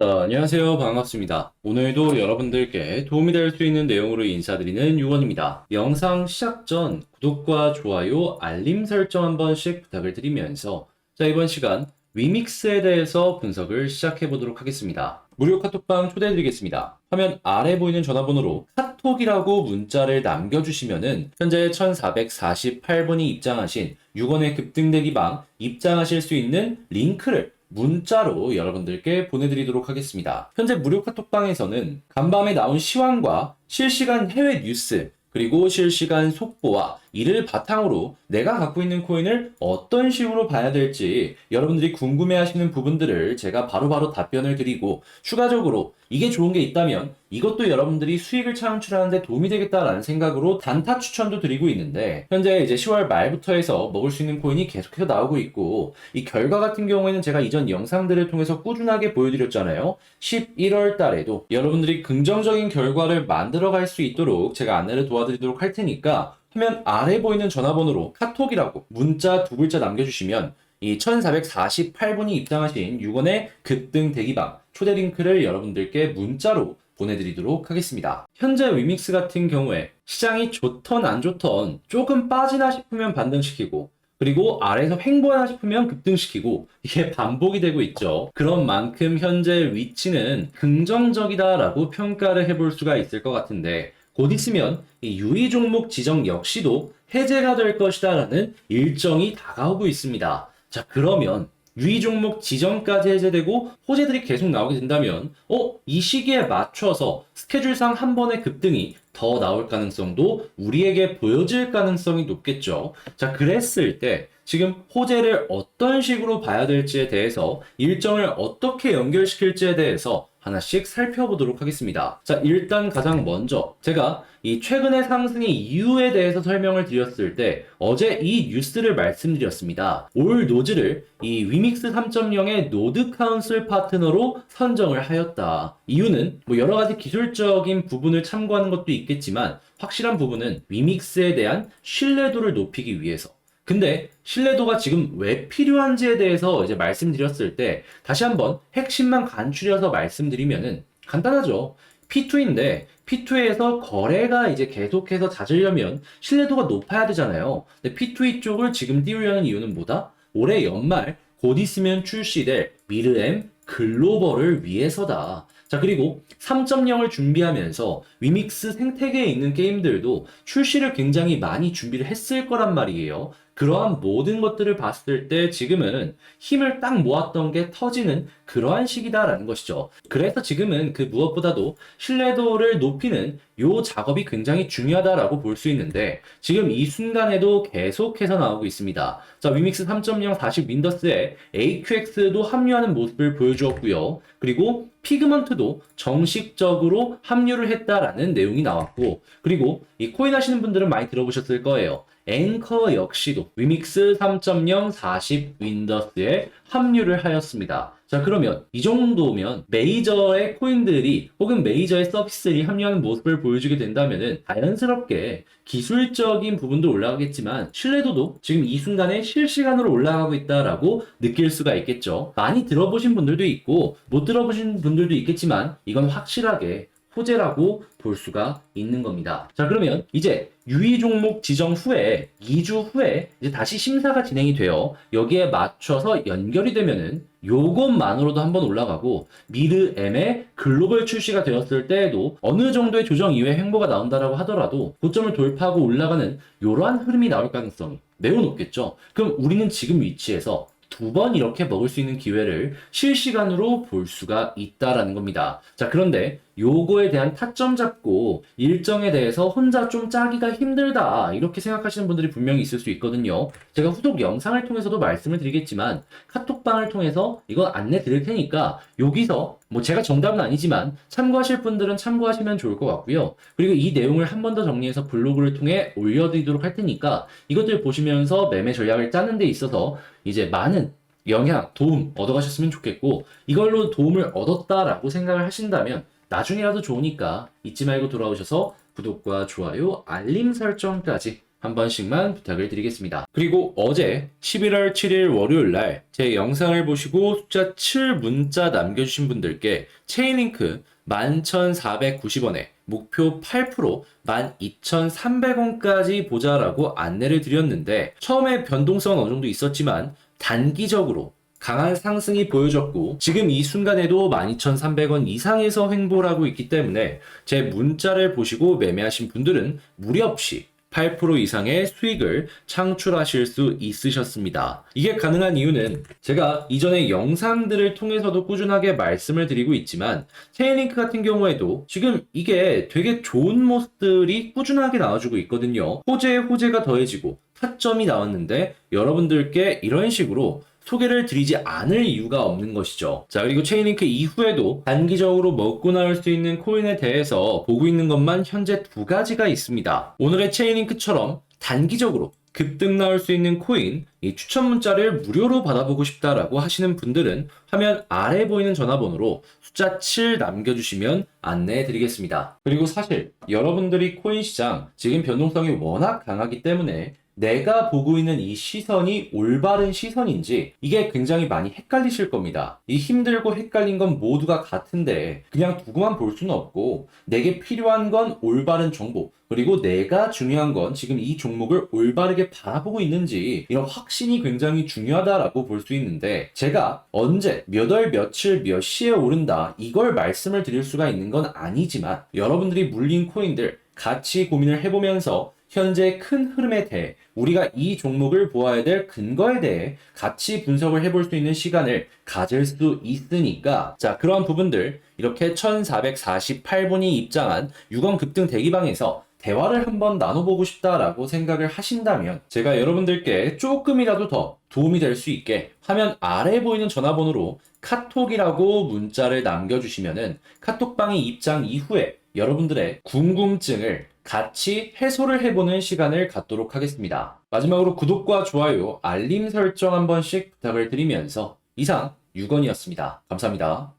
자, 안녕하세요. 반갑습니다. 오늘도 여러분들께 도움이 될 수 있는 내용으로 인사드리는 유원입니다. 영상 시작 전 구독과 좋아요, 알림 설정 한 번씩 부탁을 드리면서 자, 이번 시간 위믹스에 대해서 분석을 시작해 보도록 하겠습니다. 무료 카톡방 초대해 드리겠습니다. 화면 아래 보이는 전화번호로 카톡이라고 문자를 남겨주시면은 현재 1448번이 입장하신 6원의 급등대기 방 입장하실 수 있는 링크를 문자로 여러분들께 보내드리도록 하겠습니다. 현재 무료 카톡방에서는 간밤에 나온 시황과 실시간 해외 뉴스, 그리고 실시간 속보와 이를 바탕으로 내가 갖고 있는 코인을 어떤 식으로 봐야 될지 여러분들이 궁금해 하시는 부분들을 제가 바로 바로 답변을 드리고 추가적으로 이게 좋은 게 있다면 이것도 여러분들이 수익을 창출하는데 도움이 되겠다라는 생각으로 단타 추천도 드리고 있는데 현재 이제 10월 말부터 해서 먹을 수 있는 코인이 계속해서 나오고 있고 이 결과 같은 경우에는 제가 이전 영상들을 통해서 꾸준하게 보여드렸잖아요. 11월 달에도 여러분들이 긍정적인 결과를 만들어 갈 수 있도록 제가 안내를 도와드리도록 할 테니까 화면 아래 보이는 전화번호로 카톡이라고 문자 두 글자 남겨주시면 이 1448분이 입장하신 6원의 급등 대기방 초대 링크를 여러분들께 문자로 보내드리도록 하겠습니다. 현재 위믹스 같은 경우에 시장이 좋던 안 좋던 조금 빠지나 싶으면 반등시키고 그리고 아래에서 횡보하나 싶으면 급등시키고 이게 반복이 되고 있죠. 그런 만큼 현재 위치는 긍정적이다라고 평가를 해볼 수가 있을 것 같은데 곧 있으면 이 유의 종목 지정 역시도 해제가 될 것이다라는 일정이 다가오고 있습니다. 자, 그러면 유의 종목 지정까지 해제되고 호재들이 계속 나오게 된다면 어, 이 시기에 맞춰서 스케줄상 한 번의 급등이 더 나올 가능성도 우리에게 보여질 가능성이 높겠죠. 자, 그랬을 때 지금 호재를 어떤 식으로 봐야 될지에 대해서 일정을 어떻게 연결시킬지에 대해서 하나씩 살펴보도록 하겠습니다. 자, 일단 가장 먼저 제가 이 최근의 상승의 이유에 대해서 설명을 드렸을 때 어제 이 뉴스를 말씀드렸습니다. 올 노즈를 이 위믹스 3.0의 노드 카운슬 파트너로 선정을 하였다. 이유는 뭐 여러 가지 기술적인 부분을 참고하는 것도 있겠지만 확실한 부분은 위믹스에 대한 신뢰도를 높이기 위해서 근데 신뢰도가 지금 왜 필요한지에 대해서 이제 말씀드렸을 때 다시 한번 핵심만 간추려서 말씀드리면은 간단하죠. P2인데 P2에서 거래가 이제 계속해서 잦으려면 신뢰도가 높아야 되잖아요. 근데 P2E 쪽을 지금 띄우려는 이유는 뭐다? 올해 연말 곧 있으면 출시될 미르엠 글로벌을 위해서다. 자, 그리고 3.0을 준비하면서 위믹스 생태계에 있는 게임들도 출시를 굉장히 많이 준비를 했을 거란 말이에요. 그러한 모든 것들을 봤을 때 지금은 힘을 딱 모았던 게 터지는 그러한 시기다라는 것이죠. 그래서 지금은 그 무엇보다도 신뢰도를 높이는 요 작업이 굉장히 중요하다라고 볼 수 있는데 지금 이 순간에도 계속해서 나오고 있습니다. 자, 위믹스 3.0 40 윈더스에 AQX도 합류하는 모습을 보여주었고요. 그리고 피그먼트도 정식적으로 합류를 했다라는 내용이 나왔고 그리고 이 코인 하시는 분들은 많이 들어보셨을 거예요. 앵커 역시도 위믹스 3.0 40 윈더스에 합류를 하였습니다. 자, 그러면 이 정도면 메이저의 코인들이 혹은 메이저의 서비스들이 합류하는 모습을 보여주게 된다면은 자연스럽게 기술적인 부분도 올라가겠지만 신뢰도도 지금 이 순간에 실시간으로 올라가고 있다라고 느낄 수가 있겠죠. 많이 들어보신 분들도 있고 못 들어보신 분들도 있겠지만 이건 확실하게 호재라고 볼 수가 있는 겁니다. 자, 그러면 이제 유의 종목 지정 후에 2주 후에 이제 다시 심사가 진행이 돼요. 여기에 맞춰서 연결이 되면은 요것만으로도 한번 올라가고 미르 M의 글로벌 출시가 되었을 때에도 어느 정도의 조정 이후에 횡보가 나온다라고 하더라도 고점을 돌파하고 올라가는 이러한 흐름이 나올 가능성이 매우 높겠죠. 그럼 우리는 지금 위치에서 두번 이렇게 먹을 수 있는 기회를 실시간으로 볼 수가 있다라는 겁니다. 자, 그런데 요거에 대한 타점 잡고 일정에 대해서 혼자 좀 짜기가 힘들다. 이렇게 생각하시는 분들이 분명히 있을 수 있거든요. 제가 후속 영상을 통해서도 말씀을 드리겠지만 카톡방을 통해서 이거 안내 드릴 테니까 여기서 뭐 제가 정답은 아니지만 참고하실 분들은 참고하시면 좋을 것 같고요. 그리고 이 내용을 한 번 더 정리해서 블로그를 통해 올려드리도록 할 테니까 이것들 보시면서 매매 전략을 짜는 데 있어서 이제 많은 영향, 도움 얻어가셨으면 좋겠고 이걸로 도움을 얻었다라고 생각을 하신다면 나중이라도 좋으니까 잊지 말고 돌아오셔서 구독과 좋아요, 알림 설정까지 한 번씩만 부탁을 드리겠습니다. 그리고 어제 11월 7일 월요일 날 제 영상을 보시고 숫자 7 문자 남겨주신 분들께 체인링크 11,490원에 목표 8% 12,300원까지 보자라고 안내를 드렸는데 처음에 변동성은 어느 정도 있었지만 단기적으로 강한 상승이 보여졌고 지금 이 순간에도 12,300원 이상에서 횡보를 하고 있기 때문에 제 문자를 보시고 매매하신 분들은 무리 없이 8% 이상의 수익을 창출하실 수 있으셨습니다. 이게 가능한 이유는 제가 이전에 영상들을 통해서도 꾸준하게 말씀을 드리고 있지만 체인링크 같은 경우에도 지금 이게 되게 좋은 모습들이 꾸준하게 나와주고 있거든요. 호재에 호재가 더해지고 타점이 나왔는데 여러분들께 이런 식으로 소개를 드리지 않을 이유가 없는 것이죠. 자, 그리고 체인링크 이후에도 단기적으로 먹고 나올 수 있는 코인에 대해서 보고 있는 것만 현재 두 가지가 있습니다. 오늘의 체인링크처럼 단기적으로 급등 나올 수 있는 코인, 이 추천 문자를 무료로 받아보고 싶다라고 하시는 분들은 화면 아래 보이는 전화번호로 숫자 7 남겨주시면 안내해 드리겠습니다. 그리고 사실 여러분들이 코인 시장 지금 변동성이 워낙 강하기 때문에 내가 보고 있는 이 시선이 올바른 시선인지 이게 굉장히 많이 헷갈리실 겁니다. 이 힘들고 헷갈린 건 모두가 같은데 그냥 두고만 볼 수는 없고 내게 필요한 건 올바른 정보 그리고 내가 중요한 건 지금 이 종목을 올바르게 바라보고 있는지 이런 확신이 굉장히 중요하다라고 볼 수 있는데 제가 언제 몇 월 며칠 몇 시에 오른다 이걸 말씀을 드릴 수가 있는 건 아니지만 여러분들이 물린 코인들 같이 고민을 해보면서 현재 큰 흐름에 대해 우리가 이 종목을 보아야 될 근거에 대해 같이 분석을 해볼 수 있는 시간을 가질 수 있으니까. 자 그러한 부분들 이렇게 1448분이 입장한 6원 급등 대기방에서 대화를 한번 나눠보고 싶다라고 생각을 하신다면 제가 여러분들께 조금이라도 더 도움이 될 수 있게 화면 아래에 보이는 전화번호로 카톡이라고 문자를 남겨주시면은 카톡방이 입장 이후에 여러분들의 궁금증을 같이 해소를 해보는 시간을 갖도록 하겠습니다. 마지막으로 구독과 좋아요, 알림 설정 한 번씩 부탁을 드리면서 이상 6원이었습니다. 감사합니다.